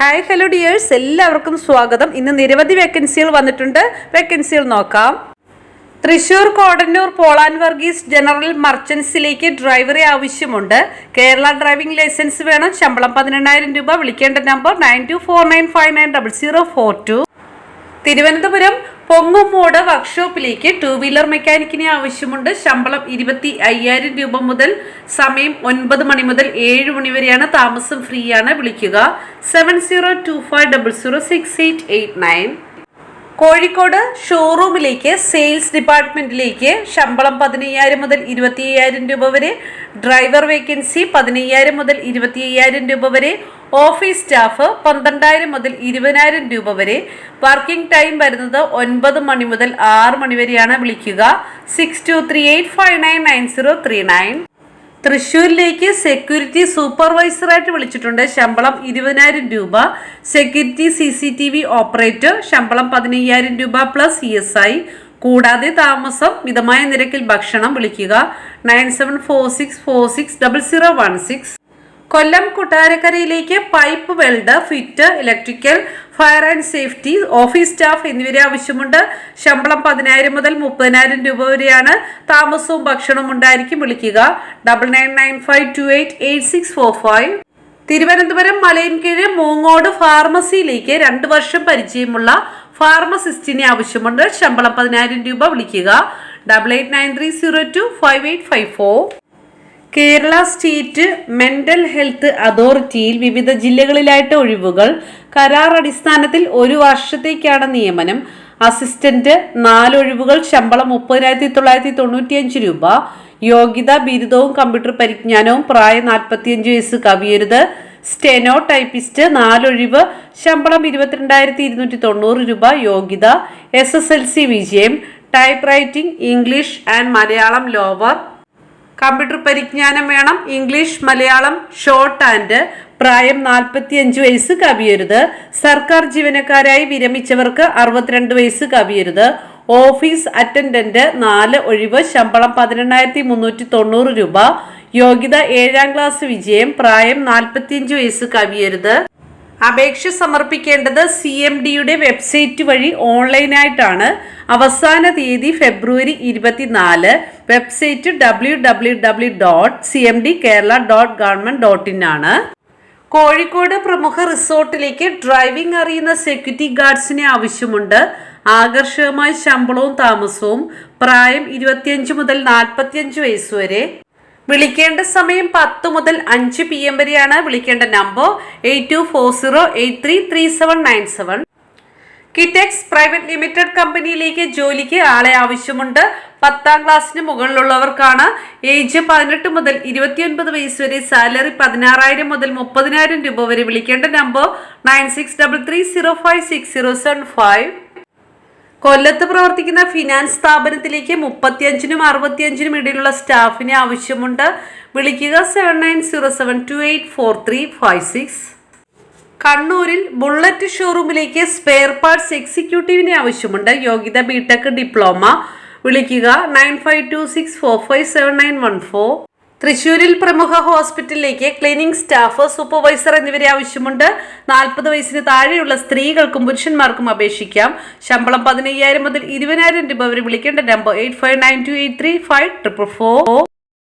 Hi hello dears എല്ലാവർക്കും സ്വാഗതം. ഇന്ന് നിരവധി വേക്കൻസികൾ വന്നിട്ടുണ്ട്. വേക്കൻസികൾ നോക്കാം. തൃശൂർ കോടന്നൂർ പോളാൻ വർഗീസ് ജനറൽ മർച്ചൻസിലേക്ക് ഡ്രൈവറെ ആവശ്യമുണ്ട്. കേരള ഡ്രൈവിംഗ് ലൈസൻസ് വേണം. ശമ്പളം പതിനെണ്ണായിരം രൂപ. വിളിക്കേണ്ട number nine two four nine five nine double zero four two. Thiruvananthapuram Pongumoodu വർക്ക്ഷോപ്പിലേക്ക് two wheeler മെക്കാനിക്കിനെ ആവശ്യമുണ്ട്. ശമ്പളം ഇരുപത്തി അയ്യായിരം രൂപ മുതൽ സമയം ഒൻപത് മണി മുതൽ ഏഴ് മണി വരെയാണ്. താമസം ഫ്രീ ആണ് വിളിക്കുക. Seven zero two five double zero six eight eight nine Kozhikode ഷോറൂമിലേക്ക് sales ഡിപ്പാർട്ട്മെന്റിലേക്ക് ശമ്പളം പതിനയ്യായിരം മുതൽ ഇരുപത്തി അയ്യായിരം രൂപ വരെ ഡ്രൈവർ വേക്കൻസി പതിനയ്യായിരം മുതൽ ഇരുപത്തി അയ്യായിരം രൂപ വരെ ഓഫീസ് സ്റ്റാഫ് പന്ത്രണ്ടായിരം മുതൽ ഇരുപതിനായിരം രൂപ വരെ. വർക്കിംഗ് ടൈം വരുന്നത് ഒൻപത് മണി മുതൽ ആറ് മണി വരെയാണ് വിളിക്കുക. Six two three eight five nine nine zero three nine തൃശ്ശൂരിലേക്ക് security സൂപ്പർവൈസറായിട്ട് വിളിച്ചിട്ടുണ്ട്. ശമ്പളം ഇരുപതിനായിരം രൂപ. Security C C T V operator. ശമ്പളം പതിനയ്യായിരം രൂപ പ്ലസ് ഇ എസ് ഐ. കൂടാതെ താമസം മിതമായ നിരക്കിൽ ഭക്ഷണം വിളിക്കുക. Nine seven four six four six double zero one six. Kollam കൊട്ടാരക്കരയിലേക്ക് pipe weld fit electrical fire and safety office staff എന്നിവരെ ആവശ്യമുണ്ട്. ശമ്പളം പതിനായിരം മുതൽ മുപ്പതിനായിരം രൂപ വരെയാണ് താമസവും ഭക്ഷണവും ഉണ്ടായിരിക്കും വിളിക്കുക. Double nine nine five two eight eight six four five. Thiruvananthapuram Malayankeezh Moongode ഫാർമസിയിലേക്ക് രണ്ട് വർഷം പരിചയമുള്ള ഫാർമസിസ്റ്റിനെ ആവശ്യമുണ്ട്. ശമ്പളം പതിനായിരം രൂപ വിളിക്കുക. Double eight nine three zero two five eight five four. Kerala state mental health അതോറിറ്റിയിൽ വിവിധ ജില്ലകളിലായിട്ട് ഒഴിവുകൾ. കരാർ അടിസ്ഥാനത്തിൽ ഒരു വർഷത്തേക്കാണ് നിയമനം. അസിസ്റ്റന്റ് നാലൊഴിവുകൾ ശമ്പളം മുപ്പതിനായിരത്തി തൊള്ളായിരത്തി തൊണ്ണൂറ്റിയഞ്ച് രൂപ. യോഗ്യത ബിരുദവും കമ്പ്യൂട്ടർ പരിജ്ഞാനവും പ്രായം നാൽപ്പത്തിയഞ്ച് വയസ്സ് കവിയരുത്. സ്റ്റെനോ ടൈപ്പിസ്റ്റ് നാലൊഴിവ് ശമ്പളം ഇരുപത്തിരണ്ടായിരത്തി ഇരുന്നൂറ്റി തൊണ്ണൂറ് രൂപ. യോഗ്യത എസ് എസ് എൽ സി വിജയം. Type writing English and Malayalam lower. Computer പരിജ്ഞാനം വേണം ഇംഗ്ലീഷ് മലയാളം ഷോർട്ട് ആൻഡ് പ്രായം നാൽപ്പത്തിയഞ്ച് വയസ്സ് കവിയരുത്. സർക്കാർ ജീവനക്കാരായി വിരമിച്ചവർക്ക് അറുപത്തിരണ്ട് വയസ്സ് കവിയരുത്. ഓഫീസ് അറ്റൻഡന്റ് നാല് ഒഴിവ് ശമ്പളം പതിനെണ്ണായിരത്തി മുന്നൂറ്റി തൊണ്ണൂറ് രൂപ. യോഗ്യത ഏഴാം ക്ലാസ് വിജയം പ്രായം നാൽപ്പത്തിയഞ്ച് വയസ്സ് കവിയരുത്. അപേക്ഷ സമർപ്പിക്കേണ്ടത് സി എം ഡിയുടെ വെബ്സൈറ്റ് വഴി ഓൺലൈനായിട്ടാണ് അവസാന തീയതി ഫെബ്രുവരി ഇരുപത്തിനാല് website W W W dot C M D Kerala dot government dot in ആണ്. കോഴിക്കോട് പ്രമുഖ റിസോർട്ടിലേക്ക് ഡ്രൈവിംഗ് അറിയുന്ന സെക്യൂരിറ്റി ഗാർഡ്സിനെ ആവശ്യമുണ്ട്. ആകർഷകമായ ശമ്പളവും താമസവും പ്രായം ഇരുപത്തിയഞ്ച് മുതൽ നാൽപ്പത്തിയഞ്ച് വയസ്സ് വരെ. വിളിക്കേണ്ട സമയം പത്ത് മുതൽ അഞ്ച് പി എം വരെയാണ്. വിളിക്കേണ്ട number eight two four zero eight three three seven nine seven Kitex private limited കമ്പനിയിലേക്ക് ജോലിക്ക് ആളെ ആവശ്യമുണ്ട്. പത്താം ക്ലാസ്സിന് മുകളിലുള്ളവർക്കാണ് ഏജ് പതിനെട്ട് മുതൽ ഇരുപത്തിയൊൻപത് വയസ്സ് വരെ സാലറി പതിനാറായിരം മുതൽ മുപ്പതിനായിരം രൂപ വരെ വിളിക്കേണ്ട number nine six double three zero five six zero seven five. കൊല്ലത്ത് പ്രവർത്തിക്കുന്ന ഫിനാൻസ് സ്ഥാപനത്തിലേക്ക് മുപ്പത്തിയഞ്ചിനും അറുപത്തിയഞ്ചിനും ഇടയിലുള്ള സ്റ്റാഫിനെ ആവശ്യമുണ്ട്. വിളിക്കുക seven nine zero seven two eight four three five six. കണ്ണൂരിൽ ബുള്ളറ്റ് ഷോറൂമിലേക്ക് സ്പെയർ പാർട്സ് എക്സിക്യൂട്ടീവിനെ ആവശ്യമുണ്ട്. യോഗ്യത ബിടെക് ഡിപ്ലോമ. വിളിക്കുക nine five two six four five seven nine one four. തൃശൂരിൽ പ്രമുഖ ഹോസ്പിറ്റലിലേക്ക് ക്ലീനിംഗ് സ്റ്റാഫ് സൂപ്പർവൈസർ എന്നിവരെ ആവശ്യമുണ്ട്. നാൽപ്പത് വയസ്സിന് താഴെയുള്ള സ്ത്രീകൾക്കും പുരുഷന്മാർക്കും അപേക്ഷിക്കാം. ശമ്പളം പതിനയ്യായിരം മുതൽ ഇരുപതിനായിരം രൂപ വരെ വിളിക്കേണ്ട number eight five nine two eight three five triple four.